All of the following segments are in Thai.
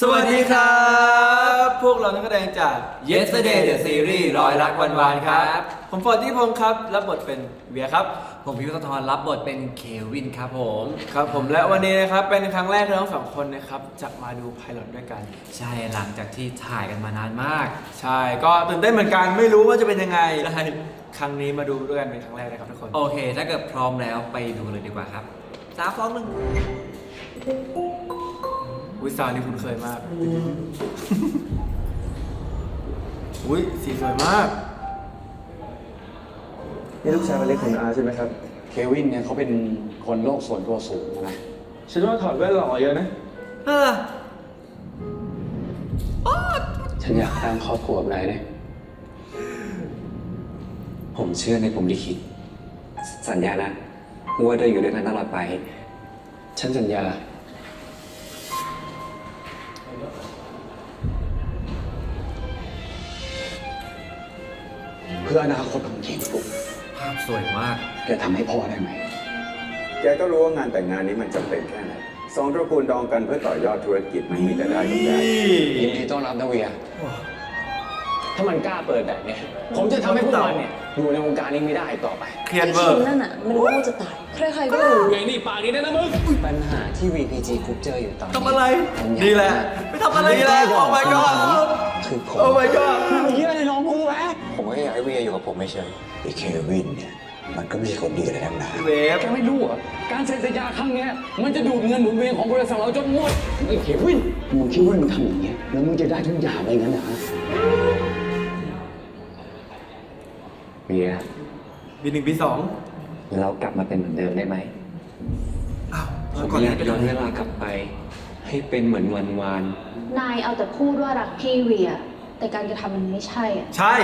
สวัสดีครับ พวกเรานักแสดงจาก Yesterday the Series ร้อยรักวันวานครับ ผมฟอร์ดที่พงศ์ครับ รับบทเป็นเวียครับ ผมพิวตทรรับบทเป็นเควินครับผม ครับผมและวันนี้นะครับ เป็นครั้งแรกที่เราทั้งสองคนนะครับ จะมาดูไพลอตด้วยกัน ใช่หลังจากที่ถ่ายกันมานานมาก ใช่ ก็ตื่นเต้นเหมือนกันไม่รู้ว่าจะเป็นยังไงใช่ครั้งนี้มาดูด้วยกันเป็นครั้งแรกนะครับทุกคน โอเค ถ้าเกิดพร้อมแล้วไปดูเลยดีกว่าครับสามสองหนึ่ง อุ้ยซาวนี่คุ้นเคยมาก อุ้ยสีสวยมาก นี่ลูกชายคนเล็กของอาใช่ไหมครับ เควินเนี่ยเขาเป็นคนโลกส่วนตัวสูงนะ ฉันว่าถอดแว่นหล่อเยอะนะ เออฉันอยากตั้งครอบครัวแบบไหนเนี่ย ผมเชื่อในผมลิขิตสัญญานะว่าจะอยู่ด้วยกันตลอดไป ฉันสัญญา พื่ออนาคตของทีมปุ๊ภาพสวยมาก แกทำให้พ่อได้ไหม แกก็รู้ว่างานแต่งงานนี้มันจำเป็นแค่ไหนสองตระกูลดองกันเพื่อต่อยอดธุรกิจไม่มีแต่ได้กับได้ยินดีต้อนรับนะเวีย ถ้ามันกล้าเปิดแบบเนี้ยผมจะทำให้พวกมันเนี่ยอยู่ในวงการนี้ไม่ได้อีกต่อไป เครียดเวอคิร์มนั่นน่ะ มันโง่จะตาย ใครๆก็รู้เวียนี่ปากนี้นะมึง ปัญหาที่ VPG คุกเจออยู่ตอนนี้ทำอะไรผมอยากนี่แหละไปทำอะไรนี่แหละโอ้ my god คือผม โอ้ my god เยี่ยอะไรน้องกูแหว ผมก็อยากให้เวียอยู่กับผมไม่เฉยไอ้เควินเนี่ยมันก็ไม่ใช่คนดีอะไรทั้งนั้นเวฟแกไม่รู้เหรอะการเซ็นสัญญาครั้งเนี้ยมันจะดูดเงินหมุนเวียนของบริษัทเราจนหมดไอ้เควินมึงคิดว่ามึงทำอย่างเงี้ยแล้วมึงจะได้ทุกอย่างไปงั้นเหรอเวียปีหนึ่งปีสองเรากลับมาเป็นเหมือนเดิมได้ไหมอ้าวผมก่อนอแรยากกก็ย้อนเวลากลับไป ให้เป็นเหมือนวันวาน นายเอาแต่พูดว่ารักพี่เวีย แต่การกระทำมันไม่ใช่อะใช่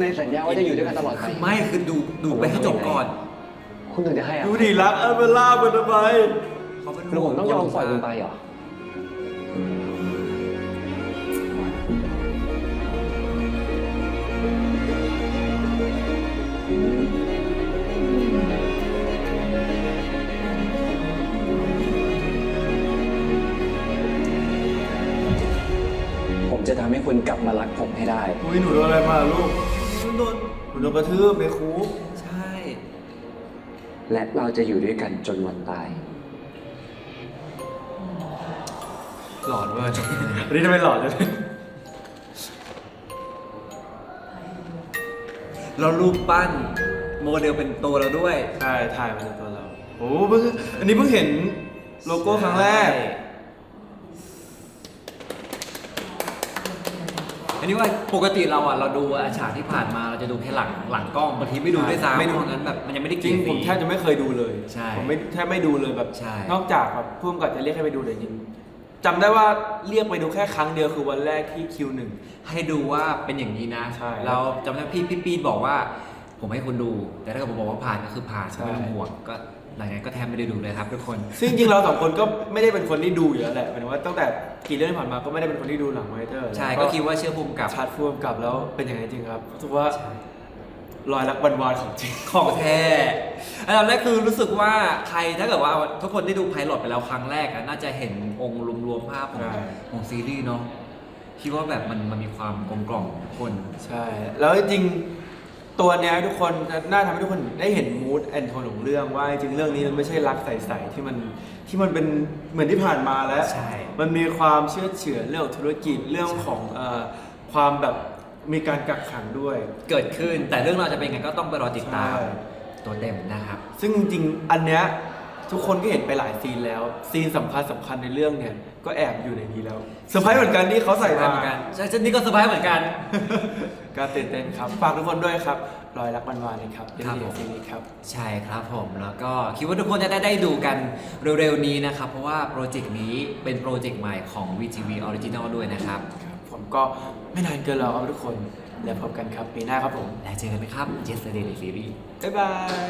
ในสัญญาว่าจะอยู่ด้วยกันตลอดไปไม่คือดูดูไปให้จบก่อน คุณถึงจะให้อะดูดิรักอัลเบลล่าเป็นทำไมเขาเป็นแล้วผมต้องยอมปล่อยคุณไปเหรอ จะทำให้คุณกลับมารักผมให้ได้ อุ้ยหนูโดนอะไรมาลูกโดนหนูโดนกระทืบในคุกใช่ และเราจะอยู่ด้วยกันจนวันตาย หลอนเว้ยอันนี้ทำไมหลอนเลยเรารูปปั้น โมเดลเป็นตัวเราด้วย ใช่ถ่ายมาจากตัวเรา โอ้เพิ่งอันนี้เพิ่งเห็นโลโก้ครั้งแรก ใช่ อันนี้ว่าปกติเราอะเราดูฉากที่ผ่านมาเราจะดูแค่หลังหลังกล้องบางทีไม่ดูด้วยซ้ำไม่ดู เพราะงั้นแบบมันยังไม่ได้จริกิงนผมแทบจะไม่เคยดูเลยใช่ผมไม่แทบไม่ดูเลยแบบใช่ นอกจากแบบพุ่มกับจะเรียกให้ไปดูแต่จริงจำได้ว่าเรียกไปดูแค่ครั้งเดียวคือวันแรกที่คิวหนึ่งให้ดูว่าเป็นอย่างนี้นะใช่เราจำได้พี่พี่ปีดบอกว่า ผมให้คุณดู แต่ถ้าเกิดผมบอกว่าผ่านก็คือผ่านใช่ไม่ต้องห่วงก็ หลังจากนั้นก็แทบไม่ได้ดูเลยครับทุกคน ซึ่งจริงๆเราสองคนก็ไม่ได้เป็นคนที่ดูอยู่แล้วแหละหมายถึงว่าตั้งแต่กี่เรื่องที่ผ่านมาก็ไม่ได้เป็นคนที่ดูหลังมอนิเตอร์ใช่ก็คิดว่าเชื่อภูมิกับชาร์จพ่วงกับแล้วเป็นอย่างไรจริงครับรู้สึกว่าใช่ รอยรักวันวานของจริง ของแท้อันดับแรกคือรู้สึกว่าใครถ้าเกิดว่าทุกคนได้ดูไพลอตไปแล้วครั้งแรกอะน่าจะเห็นองค์รวมๆภาพของใช่ ของซีรีส์เนาะคิดว่าแบบมันมันมีความกลมกล่อมทุกคน ใช่ แล้วจริงๆ ตัวเนี้ยทุกคนน่าทำให้ทุกคนได้เห็นมูดแอนโทนของเรื่องว่าจริงๆเรื่องนี้มันไม่ใช่รักใสๆที่มันที่มันเป็นเหมือนที่ผ่านมาแล้ว ใช่ มันมีความเชื่อเฉือนเรื่องของธุรกิจเรื่องของเอ่อความแบบมีการกักขังด้วย เกิดขึ้นแต่เรื่องเราวจะเป็นไงก็ต้องไปรอติดตามใช่ ตัวเต็มนะครับ ซึ่งจริงๆอันเนี้ย ทุกคนก็เห็นไปหลายซีนแล้ว ซีนสำคัญสำคัญในเรื่องเนี่ย ก็แอบอยู่ในนี้แล้วเซอร์ไพรส์เหมือนกันที่เขาใส่เซอร์ไพรมาส์เหมือนกัน ใช่ฉันนี่ก็เซอร์ไพรส์เหมือนกัน ก็ตื่นเต้นครับ ฝากทุกคนด้วยครับ รอยรักวันวานเลยครับเดี๋ยวครับเดี๋ผยวมซีรีส์ครับ ใช่ครับผมแล้วก็คิดว่าทุกคนจะได้ได้ดูกันเร็วๆนี้นะครับ เพราะว่าโปรเจกต์นี้เป็นโปรเจกต์ใหม่ของ VTV Original ด้วยนะครับ ครับ ผมก็ไม่นานเกินรอครับทุกคน แล้วพบกันครับปีหน้าครับผม แล้วเจอกันนะครับ Yesterday the Series บ๊ายบาย